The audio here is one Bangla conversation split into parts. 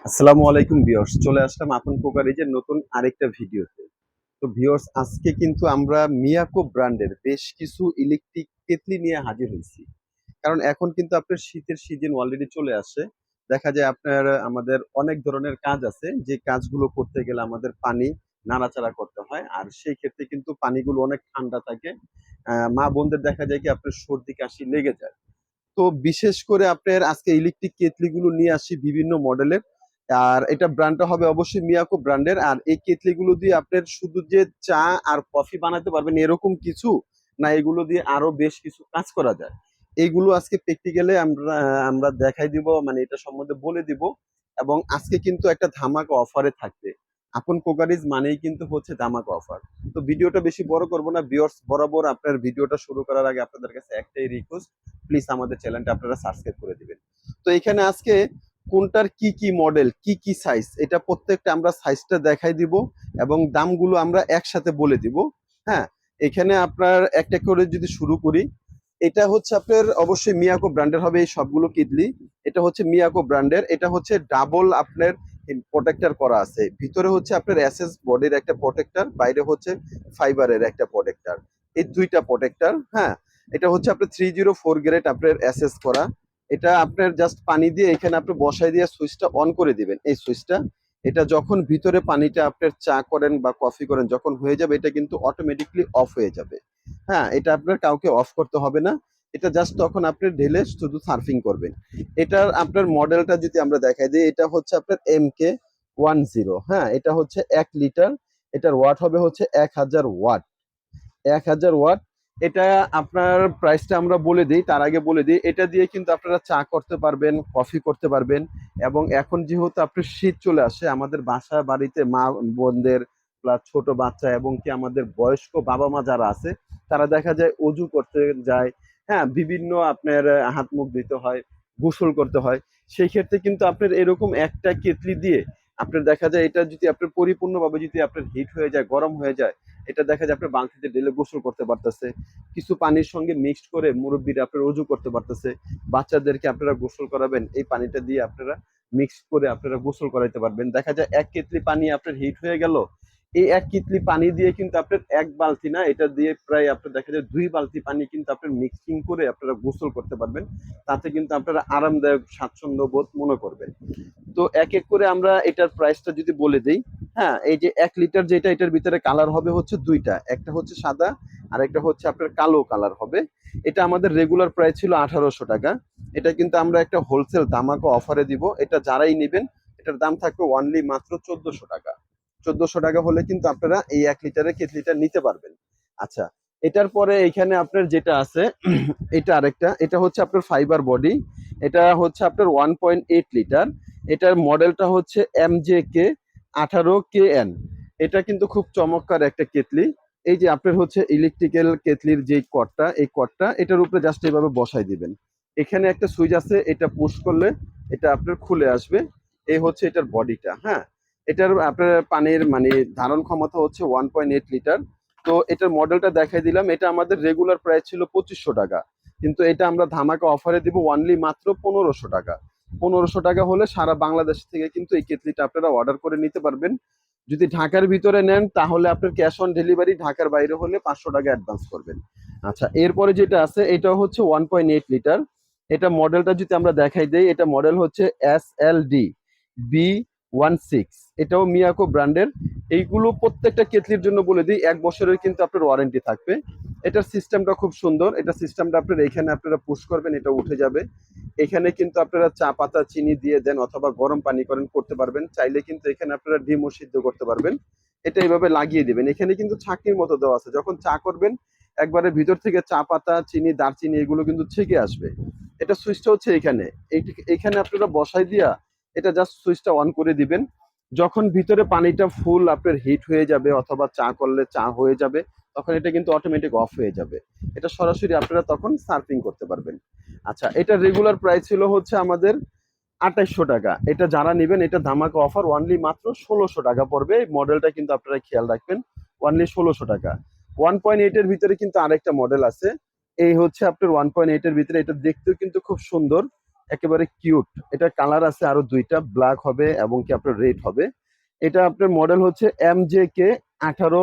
আসসালামু আলাইকুম ভিউয়ার্স, চলে আসলাম আপন কোকারেজের নতুন আরেকটা ভিডিওতে। তো ভিউয়ার্স, আজকে কিন্তু আমরা মিয়াকো ব্র্যান্ডের বেশ কিছু ইলেকট্রিক কেতলি নিয়ে হাজির হয়েছি। কারণ এখন কিন্তু আপনার শীতের সিজন অলরেডি চলে আসে। দেখা যায় আপনার, আমাদের অনেক ধরনের কাজ আছে, যে কাজগুলো করতে গেলে আমাদের পানি নাড়াচাড়া করতে হয়। আর সেই ক্ষেত্রে কিন্তু পানিগুলো অনেক ঠান্ডা থাকে। মা বোনদের দেখা যায় কি আপনার সর্দি, কাশি লেগে যায়। তো বিশেষ করে আপনার আজকে ইলেকট্রিক কেতলিগুলো নিয়ে আসি বিভিন্ন মডেলের। আর এটা ব্র্যান্ডটা হবে অবশ্যই মিয়াকো ব্র্যান্ডের আর এই কেতলিগুলো দিয়ে আপনার শুধু যে চা আর কফি বানাতে পারবেন এরকম কিছু না, এগুলো দিয়ে আরও বেশ কিছু কাজ করা যায়। এইগুলো আজকে প্র্যাকটিক্যালে আমরা আমরা দেখাই দিব মানে এটা সম্বন্ধে বলে দিব। এবং আজকে কিন্তু একটা ধামাকা অফারে থাকবে। আপন কোকারিজ মানেই কিন্তু হচ্ছে ধামাকা অফার তো ভিডিওটা বেশি বড় করব না বিয়র্স বরাবর আপনার ভিডিওটা শুরু করার আগে আপনাদের কাছে একটাই রিকোয়েস্ট প্লিজ আমাদের চ্যানেলটা আপনারা সাবস্ক্রাইব করে দিবেন। তো এখানে আজকে কোনটার কি কি মডেল কি কি সাইজ এটা প্রত্যেকটা আমরা সাইজটা দেখাই দিব এবং দামগুলো আমরা একসাথে বলে দিব হ্যাঁ? এখানে আপনার একটা করে যদি শুরু করি, এটা হচ্ছে আপনার অবশ্যই মিয়াকো ব্র্যান্ডের হবে এই সবগুলো কিডলি এটা হচ্ছে মিয়াকো ব্র্যান্ডের এটা হচ্ছে ডাবল আপনার প্রোটেক্টর করা আছে। ভিতরে হচ্ছে আপনার এসএস বডির একটা প্রোটেক্টর বাইরে হচ্ছে ফাইবারের একটা প্রোটেক্টর এই দুইটা প্রোটেক্টর হ্যাঁ? এটা হচ্ছে আপনার থ্রি জিরো ফোর গ্রেড আপনার এসএস করা। এটা আপনার জাস্ট পানি দিয়ে এখানে আপনি বসাই দিয়ে সুইচটা অন করে দিবেন। এই সুইচটা, এটা যখন ভিতরে পানিটা আপনার চা করেন বা কফি করেন, যখন হয়ে যাবে, এটা কিন্তু অটোমেটিকলি অফ হয়ে যাবে। হ্যাঁ এটা আপনার কাউকে অফ করতে হবে না। এটা জাস্ট তখন আপনি ঢেলে শুধু সার্ফিং করবেন। এটার আপনার মডেলটা যদি আমরা দেখাই দিই, এটা হচ্ছে আপনার এম কে ওয়ান জিরো হ্যাঁ এটা হচ্ছে এক লিটার, এটার ওয়াট হবে হচ্ছে এক হাজার ওয়াট। এক হাজার ওয়াট এটা আপনার প্রাইসটা আমরা বলে দিই, তার আগে বলে দিই, এটা দিয়ে কিন্তু আপনারা চা করতে পারবেন কফি করতে পারবেন এবং এখন যেহেতু আপনার শীত চলে আসে, আমাদের বাসা বাড়িতে মা বোনদের প্লাস ছোট বাচ্চা এবং কি আমাদের বয়স্ক বাবা মা যারা আছে, তারা দেখা যায় অজু করতে যায় হ্যাঁ বিভিন্ন আপনার হাত মুখ দিতে হয়, গোসল করতে হয়, সেই ক্ষেত্রে কিন্তু আপনার এরকম একটা কেতলি দিয়ে আপনার দেখা যায় এটা যদি আপনার পরিপূর্ণভাবে যদি আপনার হিট হয়ে যায়, গরম হয়ে যায় এটা দেখা যায় আপনার বালতিতে ঢেলে গোসল করতে পারতেছে। কিছু পানির সঙ্গে মিক্সড করে মুরব্বীরা আপনার অজু করতে পারতেছে। বাচ্চাদেরকে আপনারা গোসল করাবেন, এই পানিটা দিয়ে আপনারা মিক্স করে আপনারা গোসল করাইতে পারবেন। দেখা যায় এক কেতলি পানি আপনার হিট হয়ে গেল, এই এক কেতলি পানি দিয়ে কিন্তু আপনার এক বালতি না, এটা দিয়ে প্রায় আপনার দেখা যায় দুই বালতি পানি কিন্তু আপনার মিক্সিং করে আপনারা গোসল করতে পারবেন। তাতে কিন্তু আপনারা আরামদায়ক স্বাচ্ছন্দ্য বোধ মনে করবেন। তো এক এক করে আমরা এটার প্রাইসটা যদি বলে দিই হ্যাঁ এই যে এক লিটার যেটা, এটার ভিতরে কালার হবে হচ্ছে দুইটা। একটা হচ্ছে সাদা, আর একটা হচ্ছে আপনার কালো কালার হবে। এটা আমাদের রেগুলার প্রাইস ছিল আঠারোশো টাকা। এটা কিন্তু আমরা একটা হোলসেল দামাকো অফারে দিব। এটা যারাই নেবেন, এটার দাম থাকবে ওয়ানলি মাত্র চোদ্দশো টাকা। চোদ্দশো টাকা হলে কিন্তু আপনারা এই এক লিটারে লিটারের কেটলিটা নিতে পারবেন। আচ্ছা এটার পরে এখানে আপনার যেটা আছে, এটা আরেকটা। এটা হচ্ছে আপনার ফাইবার বডি এটা হচ্ছে আপনার ওয়ান পয়েন্ট এইট লিটার এটার মডেলটা হচ্ছে এম জে কে আঠারো কে এন এটা কিন্তু খুব চমৎকার একটা কেতলি এই যে আপনার হচ্ছে ইলেকট্রিক্যাল কেতলির যে কটটা, এই কটটা, এটার উপরে জাস্ট এইভাবে বসাই দিবেন। এখানে একটা সুইচ আছে, এটা পুশ করলে এটা আপনার খুলে আসবে। এই হচ্ছে এটার বডিটা হ্যাঁ? এটার আপনার পানির মানে ধারণ ক্ষমতা হচ্ছে ওয়ান পয়েন্ট এইট লিটার। তো এটার মডেলটা দেখাই দিলাম। এটা আমাদের রেগুলার প্রাইস ছিল পঁচিশশো টাকা। কিন্তু এটা আমরা ধামাকা অফারে দিব ওয়ানলি মাত্র পনেরোশো টাকা। পনেরোশো টাকা হলে সারা বাংলাদেশ থেকে কিন্তু এই কেতলিটা আপনারা অর্ডার করে নিতে পারবেন। যদি ঢাকার ভিতরে নেন, তাহলে আপনার ক্যাশ অন ডেলিভারি ঢাকার বাইরে হলে পাঁচশো টাকা অ্যাডভান্স করবেন। আচ্ছা এরপরে যেটা আছে, এটা হচ্ছে ওয়ান পয়েন্ট এইট লিটার এটা মডেলটা যদি আমরা দেখাই দেই, এটা মডেল হচ্ছে S L D B one six এটাও মিয়াকো ব্র্যান্ডের। এইগুলো প্রত্যেকটা কেতলির জন্য বলে দিই, এক বছরের কিন্তু আপনার ওয়ারেন্টি থাকবে। এটার সিস্টেমটা খুব সুন্দর। এটা সিস্টেমটা আপনার এখানে আপনারা পুশ করবেন, এটা উঠে যাবে। এখানে কিন্তু আপনারা চা পাতা, চিনি দিয়ে দেন অথবা গরম পানি করেন, করতে পারবেন। চাইলে কিন্তু এখানে আপনারা ডিমও সিদ্ধ করতে পারবেন। এটা এইভাবে লাগিয়ে দিবেন। এখানে কিন্তু ছাঁকির মতো দেওয়া আছে। যখন চা করবেন, একবারে ভিতর থেকে চা পাতা, চিনি, দারচিনি এগুলো কিন্তু ছেঁকে আসবে। এটা সুইচটা হচ্ছে এখানে। এখানে আপনারা বসাই দিয়া এটা জাস্ট সুইচটা অন করে দিবেন। যখন ভিতরে পানিটা ফুল আপনার হিট হয়ে যাবে অথবা চা করলে চা হয়ে যাবে তখন এটা কিন্তু অটোমেটিক অফ হয়ে যাবে। এটা সরাসরি আপনারা তখন সার্ফিং করতে পারবেন। আচ্ছা এটা রেগুলার প্রাইস ছিল হচ্ছে আমাদের আঠাইশশো টাকা। এটা যারা নেবেন, এটা ধামাকা অফার ওয়ানলি মাত্র ষোলোশো টাকা পড়বে। এই মডেলটা কিন্তু আপনারা খেয়াল রাখবেন ওয়ানলি ষোলোশো টাকা। ওয়ান পয়েন্ট এইটের ভিতরে কিন্তু আরেকটা মডেল আছে। এই হচ্ছে আপনার ওয়ান পয়েন্ট এইটের ভিতরে। এটা দেখতেও কিন্তু খুব সুন্দর, একেবারে কিউট এটা কালার আছে আরও দুইটা ব্ল্যাক হবে এবং কি আপনার রেড হবে। এটা আপনার মডেল হচ্ছে এম জে কে আঠারো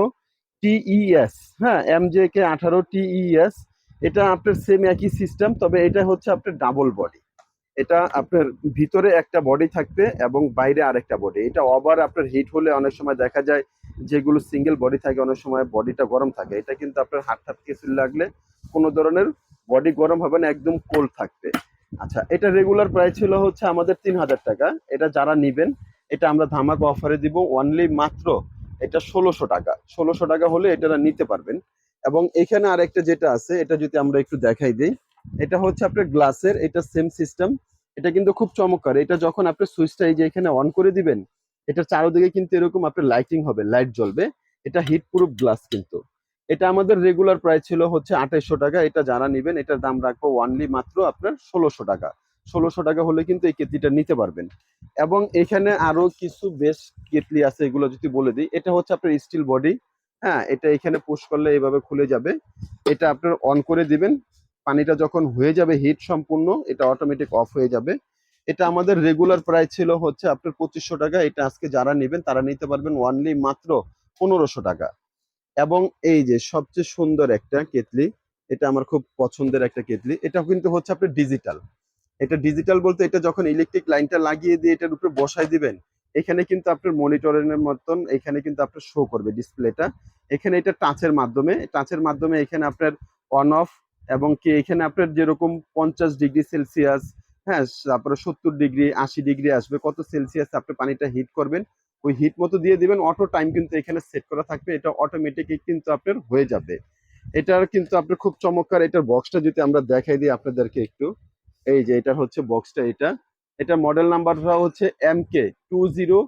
টিইএস হ্যাঁ এম জে কে আঠারো টিইএস এটা আপনার সেম একই সিস্টেম তবে এটা হচ্ছে আপনার ডাবল বডি এটা আপনার ভিতরে একটা বডি থাকবে এবং বাইরে আরেকটা বডি এটা ওভার আপনার হিট হলে অনেক সময় দেখা যায় যেগুলো সিঙ্গেল বডি থাকে, অনেক সময় বডিটা গরম থাকে। এটা কিন্তু আপনার হাত হাত কিছু লাগলে কোনো ধরনের বডি গরম হবে না, একদম কোল্ড থাকবে। আচ্ছা এটা রেগুলার প্রাইস ছিল হচ্ছে আমাদের তিন হাজার টাকা। এটা যারা নিবেন, এটা আমরা ধামাকা অফারে দিব। অনলি মাত্র এটা ষোলোশো টাকা। ষোলোশো টাকা হলে এটা নিতে পারবেন। এবং এখানে আর একটা যেটা আছে, এটা যদি আমরা একটু দেখাই দিই, এটা হচ্ছে আপনার গ্লাসের, এটা সেম সিস্টেম এটা কিন্তু খুব চমৎকার। এটা যখন আপনি সুইচটা এই যে এখানে অন করে দিবেন এটা চারোদিকে কিন্তু এরকম আপনার লাইটিং হবে লাইট জ্বলবে। এটা হিট প্রুফ গ্লাস কিন্তু। এটা আমাদের রেগুলার প্রাইস ছিল হচ্ছে আঠাইশশো টাকা। এটা যারা নেবেন, এটার দাম রাখব ওয়ানলি মাত্র আপনার ষোলোশো টাকা। ষোলোশো টাকা হলে কিন্তু এই কেতলিটা নিতে পারবেন। এবং এখানে আরও কিছু বেশ কেতলি আছে, এগুলো যদি বলে দিই, এটা হচ্ছে আপনার স্টিল বডি হ্যাঁ এটা এখানে পুশ করলে এইভাবে খুলে যাবে। এটা আপনার অন করে দিবেন, পানিটা যখন হয়ে যাবে হিট সম্পূর্ণ, এটা অটোমেটিক অফ হয়ে যাবে। এটা আমাদের রেগুলার প্রাইস ছিল হচ্ছে আপনার পঁচিশশো টাকা, এটা আজকে যারা নেবেন তারা নিতে পারবেন ওয়ানলি মাত্র পনেরোশো টাকা। এবং এই যে সবচেয়ে সুন্দর একটা কেতলি, এটা আমার খুব পছন্দের একটা কেতলি এটা কিন্তু হচ্ছে আপনার ডিজিটাল এটা ডিজিটাল বলতে এটা যখন ইলেকট্রিক লাইনটা লাগিয়ে দিয়ে এটার উপরে বসাই দিবেন, এখানে কিন্তু আপনার মনিটরের মতন, এখানে কিন্তু আপনার শো করবে ডিসপ্লেটা এখানে এটা টাচের মাধ্যমে টাচের মাধ্যমে এখানে আপনার অন অফ এবং কি এখানে আপনার যেরকম পঞ্চাশ ডিগ্রি সেলসিয়াস হ্যাঁ তারপরে সত্তর ডিগ্রি, আশি ডিগ্রি আসবে, কত সেলসিয়াস আপনি পানিটা হিট করবেন, ওই হিট মতো দিয়ে দিবেন অটো টাইম কিন্তু এখানে সেট করা থাকবে, এটা অটোমেটিকই কিন্তু আপনার হয়ে যাবে। এটার কিন্তু আপনার খুব চমৎকার, এটার বক্সটা যদি আমরা দেখাই দিই আপনাদেরকে একটু। এই যে এটা হচ্ছে বক্সটা এটা। এটা মডেল নাম্বারটা হচ্ছে এম কে টু জিরো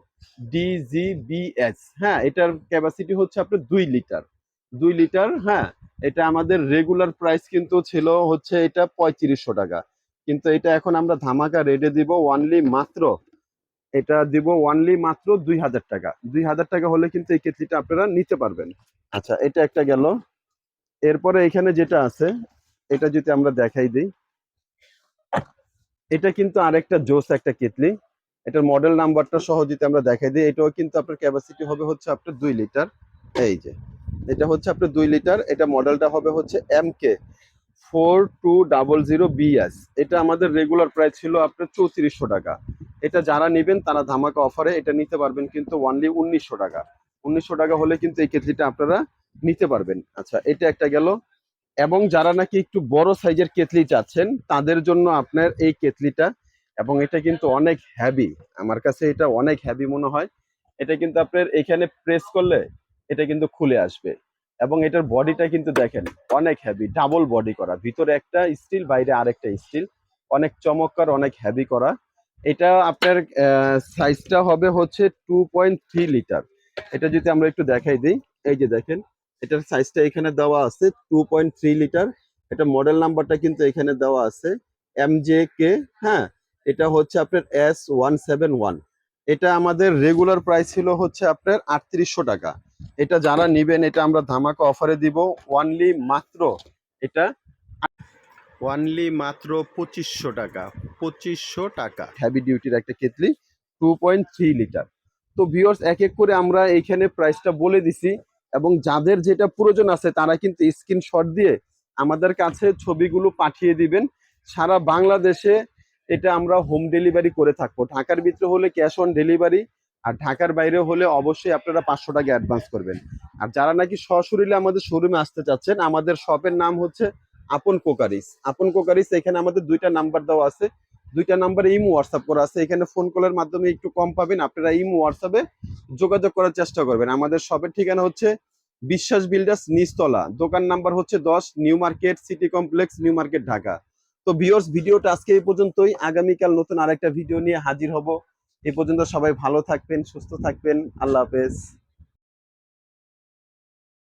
হ্যাঁ এটার ক্যাপাসিটি হচ্ছে আপনার দুই লিটার। দুই লিটার হ্যাঁ এটা আমাদের রেগুলার প্রাইস কিন্তু ছিল হচ্ছে এটা পঁয়ত্রিশশো টাকা। কিন্তু এটা এখন আমরা ধামাকা রেডে দিব ওয়ানলি মাত্র, এটা দিব ওয়ানলি মাত্র দুই হাজার টাকা। দুই হাজার টাকা হলে কিন্তু এই কেতলিটা আপনারা নিতে পারবেন। আচ্ছা এটা একটা গেল। এরপরে এখানে যেটা আছে, এটা যদি আমরা দেখাই দিই এটা কিন্তু আরেকটা জোস, একটা কেটলি। এটার মডেল নাম্বারটা সহ যদি আমরা দেখাই দিই, এটাও কিন্তু আপনার ক্যাপাসিটি হবে হচ্ছে আপনার দুই লিটার। এই যে, এটা হচ্ছে আপনার দুই লিটার। এটা মডেলটা হবে হচ্ছে M K four two double zero BS এটা আমাদের রেগুলার প্রাইস ছিল আপনার চৌত্রিশশো টাকা। এটা যারা নেবেন, তারা ধামাকা অফারে এটা নিতে পারবেন কিন্তু ওয়ানলি উনিশশো টাকা। উনিশশো টাকা হলে কিন্তু এই কেটলিটা আপনারা নিতে পারবেন। আচ্ছা এটা একটা গেল। এবং যারা নাকি একটু বড় সাইজের কেতলি চাচ্ছেন, তাদের জন্য আপনার এই কেতলিটা, এবং এটা কিন্তু অনেক হ্যাভি আমার কাছে এটা অনেক হ্যাভি মনে হয়। এটা কিন্তু আপনার এখানে প্রেস করলে এটা কিন্তু খুলে আসবে। এবং এটার বডিটা কিন্তু দেখেন, অনেক হ্যাভি ডাবল বডি করা। ভিতরে একটা স্টিল বাইরে আরেকটা স্টিল অনেক চমৎকার, অনেক হ্যাভি করা। এটা আপনার সাইজটা হবে হচ্ছে টু পয়েন্ট থ্রি লিটার এটা যদি আমরা একটু দেখাই দিই, এই যে দেখেন এটার সাইজটা এখানে দেওয়া আছে টু পয়েন্ট থ্রি লিটার এটা মডেল নাম্বারটা কিন্তু এখানে দেওয়া আছে এম জে কে হ্যাঁ এটা হচ্ছে আপনার এস ওয়ান সেভেন ওয়ান এটা আমাদের রেগুলার প্রাইস ছিল হচ্ছে আপনার আটত্রিশশো টাকা। এটা যারা নিবেন, এটা আমরা ধামাকা অফারে দিব। ওয়ানলি মাত্র এটা ওয়ানলি মাত্র পঁচিশশো টাকা পঁচিশশো টাকা। হ্যাভি ডিউটির একটা কেতলি টু পয়েন্ট থ্রি লিটার তো ভিওর্স এক এক করে আমরা এইখানে প্রাইসটা বলে দিছি। এবং যাদের যেটা প্রয়োজন আছে, তারা কিন্তু স্ক্রিনশট দিয়ে আমাদের কাছে ছবিগুলো পাঠিয়ে দিবেন। সারা বাংলাদেশে এটা আমরা হোম ডেলিভারি করে থাকব। ঢাকার ভিতরে হলে ক্যাশ অন ডেলিভারি আর ঢাকার বাইরে হলে অবশ্যই আপনারা পাঁচশো টাকা অ্যাডভান্স করবেন। আর যারা নাকি সশরীরে আমাদের শোরুমে আসতে চাচ্ছেন, আমাদের শপের নাম হচ্ছে আপন কোকারিস। আপন কোকারিস, এখানে আমাদের দুইটা নাম্বার দেওয়া আছে। দুইটা নাম্বারে ইমো হোয়াটসঅ্যাপ করা আছে। এখানে ফোন কলের মাধ্যমে একটু কম পাবেন। আপনারা ইমো হোয়াটসঅ্যাপে যোগাযোগ করার চেষ্টা করবেন। আমাদের শপের ঠিকানা হচ্ছে বিশ্বাস বিল্ডার্স নিচতলা। দোকান নাম্বার হচ্ছে দশ, new market, city complex, new market, Dhaka. তো ভিউয়ার্স ভিডিওটা আজকে এই পর্যন্তই। আগামীকাল নতুন আরেকটা ভিডিও নিয়ে হাজির হব। এ পর্যন্ত সবাই ভালো থাকবেন, সুস্থ থাকবেন। আল্লাহ হাফেজ।